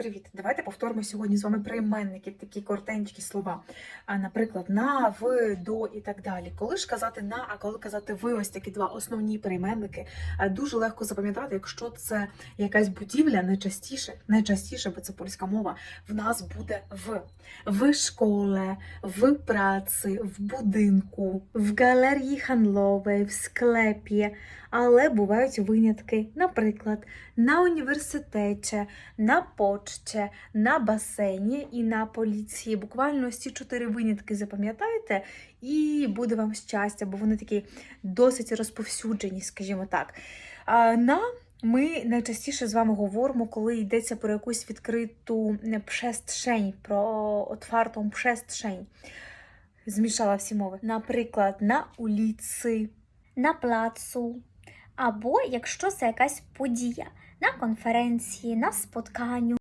Привіт! Давайте повторимо сьогодні з вами прийменники, такі коротенькі слова. Наприклад, на, в, до і так далі. Коли ж казати на, а коли казати ви, ось такі два основні прийменники. Дуже легко запам'ятати, якщо це якась будівля, найчастіше, найчастіше, бо це польська мова, в нас буде в. В школе, в праці, в будинку, в галерії handlowej, в склепі. Але бувають винятки, наприклад, на університеті, на почті, на басейні і на поліції. Буквально ось ці чотири винятки запам'ятаєте, і буде вам щастя, бо вони такі досить розповсюджені, скажімо так. На ми найчастіше з вами говоримо, коли йдеться про якусь відкриту przestrzeń, про отварту przestrzeń. Змішала всі мови. Наприклад, на уліці, на плацу, або якщо це якась подія на конференції, на спотканню.